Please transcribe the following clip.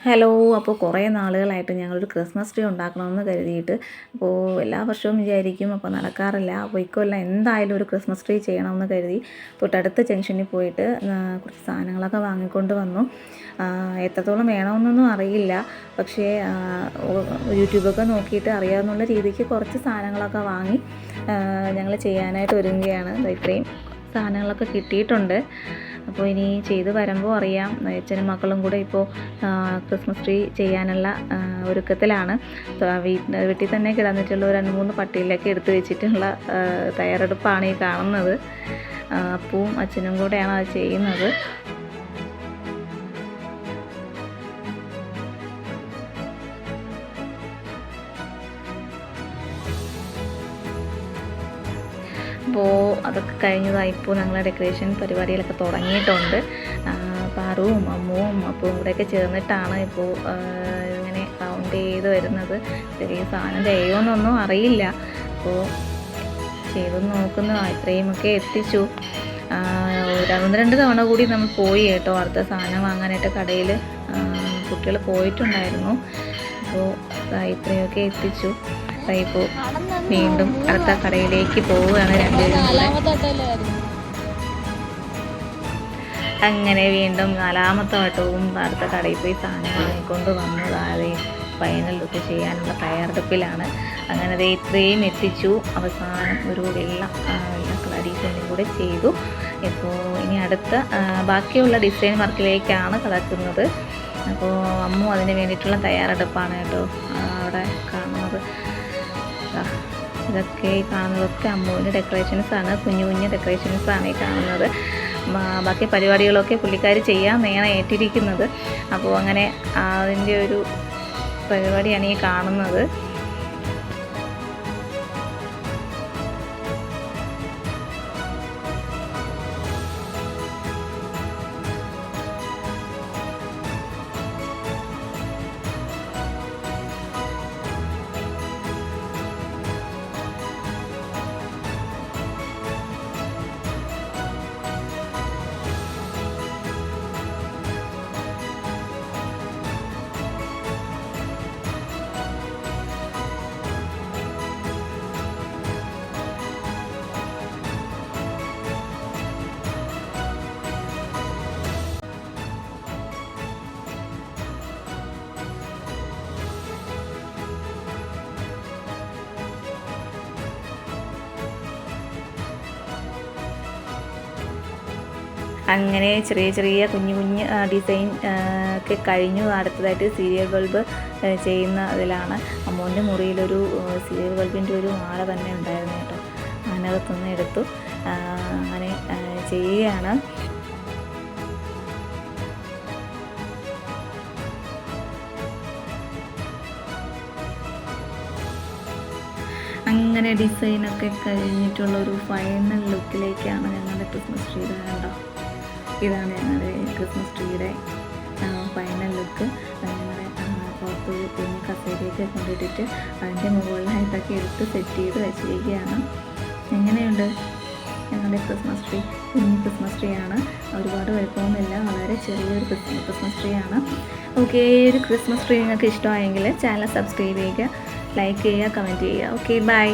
Hello അപ്പോൾ കുറേ നാളുകളായിട്ട് ഞങ്ങളൊരു ക്രിസ്മസ് ട്രീ ഉണ്ടാക്കണമെന്ന് കരുതിയിട്ട് അപ്പോൾ എല്ലാ വർഷവും വിചാരിക്കും അപ്പോൾ നടക്കാറില്ല അപ്പോൾ ഇക്കൊല്ലം എന്തായാലും ഒരു ക്രിസ്മസ് ട്രീ ചെയ്യണമെന്ന് കരുതി തൊട്ടടുത്ത ജംഗ്ഷനിൽ പോയിട്ട് കുറച്ച് സാധനങ്ങളൊക്കെ വാങ്ങിക്കൊണ്ട് വന്നു. എത്രത്തോളം വേണമെന്നൊന്നും അറിയില്ല പക്ഷേ യൂട്യൂബൊക്കെ നോക്കിയിട്ട് അറിയാവുന്ന രീതിക്ക് കുറച്ച് സാധനങ്ങളൊക്കെ വാങ്ങി ഞങ്ങൾ ചെയ്യാനായിട്ട് ഒരുങ്ങുകയാണ്. ഇത്രയും സാധനങ്ങളൊക്കെ കിട്ടിയിട്ടുണ്ട്. അപ്പോൾ ഇനി ചെയ്ത് വരുമ്പോൾ അറിയാം. അച്ഛനും മക്കളും കൂടെ ഇപ്പോൾ ക്രിസ്മസ് ട്രീ ചെയ്യാനുള്ള ഒരുക്കത്തിലാണ്. വീട്ടിൽ വീട്ടിൽ തന്നെ കിടന്നിട്ടുള്ള രണ്ട് മൂന്ന് പട്ടിയിലൊക്കെ എടുത്തു വെച്ചിട്ടുള്ള തയ്യാറെടുപ്പാണ് ഈ കാണുന്നത്. അപ്പവും അച്ഛനും കൂടെയാണ് അത് ചെയ്യുന്നത്. അപ്പോൾ അതൊക്കെ കഴിഞ്ഞതായി ഇപ്പോൾ ഞങ്ങൾ ഡെക്കറേഷൻ പരിപാടികളൊക്കെ തുടങ്ങിയിട്ടുണ്ട്. പാറുവും അമ്മുവും അപ്പവും കൂടെയൊക്കെ ചേർന്നിട്ടാണ് ഇപ്പോൾ ഇങ്ങനെ കൗണ്ട് ചെയ്ത് വരുന്നത്. ചെറിയ സാധനം ചെയ്യുമെന്നൊന്നും അറിയില്ല. അപ്പോൾ ചെയ്ത് നോക്കുന്ന ഇത്രയുമൊക്കെ എത്തിച്ചു. ഒന്ന് രണ്ട് തവണ കൂടി നമ്മൾ പോയി കേട്ടോ. അടുത്ത സാധനം വാങ്ങാനായിട്ട് കടയിൽ കുട്ടികൾ പോയിട്ടുണ്ടായിരുന്നു. അപ്പോൾ ഇത്രയൊക്കെ എത്തിച്ചു. ഇപ്പോൾ വീണ്ടും അടുത്ത കടയിലേക്ക് പോവുകയാണ് രണ്ടുപേരും അങ്ങനെ വീണ്ടും നാലാമത്തെ വട്ടവും അടുത്ത കടയിൽ പോയി സാധനം വാങ്ങിക്കൊണ്ട് വന്നു അതെ ഫൈനൽ ലുക്ക് ചെയ്യാനുള്ള തയ്യാറെടുപ്പിലാണ്. അങ്ങനെ ദേ ഇത്രയും എത്തിച്ചു. അവസാനം ഒരു വെള്ള വെള്ള കളർ ഡിസൈനും കൂടെ ചെയ്തു. ഇപ്പോൾ ഇനി അടുത്ത ബാക്കിയുള്ള ഡിസൈൻ വർക്കിലേക്കാണ് കടക്കുന്നത്. അപ്പോൾ അമ്മു അതിന് വേണ്ടിയിട്ടുള്ള തയ്യാറെടുപ്പാണ് കേട്ടോ. അവിടെ ദാ, ഇതൊക്കെ ഈ കാണുന്നതൊക്കെ അമ്മുവിന്റെ ഡെക്കറേഷൻസ് ആണ് കുഞ്ഞു കുഞ്ഞു ഡെക്കറേഷൻസ് ആണ് ഈ കാണുന്നത്. ബാക്കി പരിപാടികളൊക്കെ പുള്ളിക്കാർ ചെയ്യാമെന്നാണ് ഏറ്റിരിക്കുന്നത്. അപ്പോൾ അങ്ങനെ അതിന്റെ ഒരു പരിപാടിയാണ് ഈ കാണുന്നത്. അങ്ങനെ ചെറിയ ചെറിയ കുഞ്ഞു കുഞ്ഞ് ഡിസൈൻ ഒക്കെ കഴിഞ്ഞു. അടുത്തതായിട്ട് സീരിയൽ ബൾബ് ചെയ്യുന്ന ഇതിലാണ് അമ്മൂന്റെ മുറിയിലൊരു സീരിയൽ ബൾബിന്റെ ഒരു മാല തന്നെ ഉണ്ടായിരുന്നു കേട്ടോ. അതിനകത്തുനിന്ന് എടുത്തു അങ്ങനെ ചെയ്യുകയാണ്. അങ്ങനെ ഡിസൈനൊക്കെ കഴിഞ്ഞിട്ടുള്ള ഒരു ഫൈനൽ ലുക്കിലേക്കാണ് ഞങ്ങളുടെ ക്രിസ്മസ് ഇതാണ് ഞങ്ങളുടെ ക്രിസ്മസ് ട്രീയുടെ ഫൈനൽ ലുക്ക് ഞങ്ങളുടെ പുറത്ത് പിന്നെ കസേരയൊക്കെ കൊണ്ടിട്ടിട്ട് അതിന്റെ മുകളിലായിട്ടൊക്കെ എടുത്ത് സെറ്റ് ചെയ്ത് വെച്ചിരിക്കുകയാണ്. എങ്ങനെയുണ്ട് ഞങ്ങളുടെ ക്രിസ്മസ് ട്രീ കുഞ്ഞ് ക്രിസ്മസ് ട്രീ ആണ്. ഒരുപാട് വലുപ്പമൊന്നുമില്ല വളരെ ചെറിയൊരു ക്രിസ്മസ് ട്രീ ആണ്. ഓക്കെ ഈ ഒരു ക്രിസ്മസ് ട്രീ നിങ്ങൾക്ക് ഇഷ്ടമായെങ്കിൽ ചാനൽ സബ്സ്ക്രൈബ് ചെയ്യുക ലൈക്ക് ചെയ്യുക കമന്റ് ചെയ്യുക. Okay bye